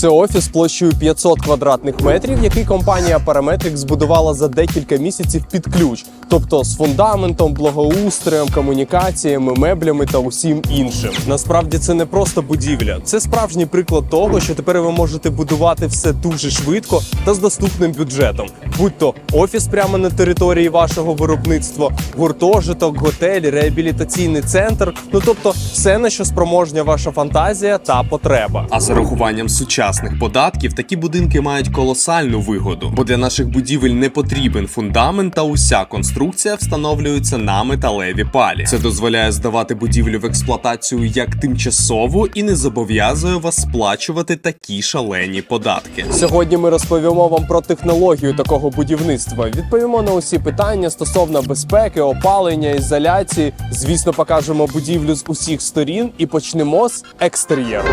Це офіс площею 500 квадратних метрів, який компанія Parametric збудувала за декілька місяців під ключ, тобто з фундаментом, благоустроєм, комунікаціями, меблями та усім іншим. Насправді це не просто будівля, це справжній приклад того, що тепер ви можете будувати все дуже швидко та з доступним бюджетом, будь то офіс прямо на території вашого виробництва, гуртожиток, готель, реабілітаційний центр. Ну тобто, все на що спроможня ваша фантазія та потреба. А з урахуванням сучасних податків такі будинки мають колосальну вигоду, бо для наших будівель не потрібен фундамент та уся конструкція встановлюється на металеві палі. Це дозволяє здавати будівлю в експлуатацію як тимчасову і не зобов'язує вас сплачувати такі шалені податки. Сьогодні ми розповімо вам про технологію такого будівництва. Відповімо на усі питання стосовно безпеки, опалення, ізоляції. Звісно, покажемо будівлю з усіх сторін і почнемо з екстер'єру.